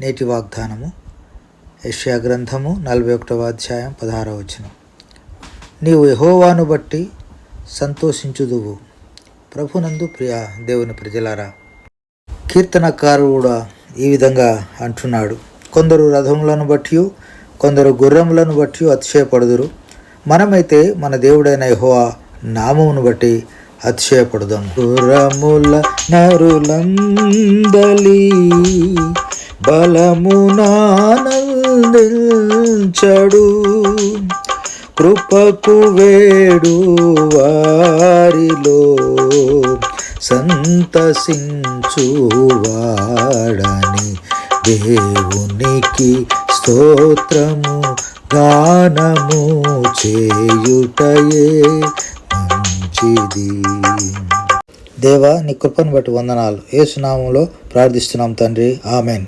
నేటి వాగ్దానము యష్యా గ్రంథము నలభై ఒకటవ అధ్యాయం పదహారవ వచనం. నీవు యహోవాను బట్టి సంతోషించుదువు. ప్రభునందు ప్రియ దేవుని ప్రజలారా కీర్తనకారుడు కూడా ఈ విధంగా అంటున్నాడు. కొందరు రథములను బట్టి కొందరు గుర్రములను బట్టి అతిశయపడుదురు. మనమైతే మన దేవుడైన యహోవా నామమును బట్టి అతిశయపడుదాం గుర్రముల నరులందలి బలమునానందించడు కృపకు వేడు వారిలో సంతసించువాడని దేవునికి స్తోత్రము గానము చేయుటయే మంచిది. దేవా నీ కృపను బట్టి వందనాలు. ఏసునామంలో ప్రార్థిస్తున్నాం తండ్రి. ఆమెన్.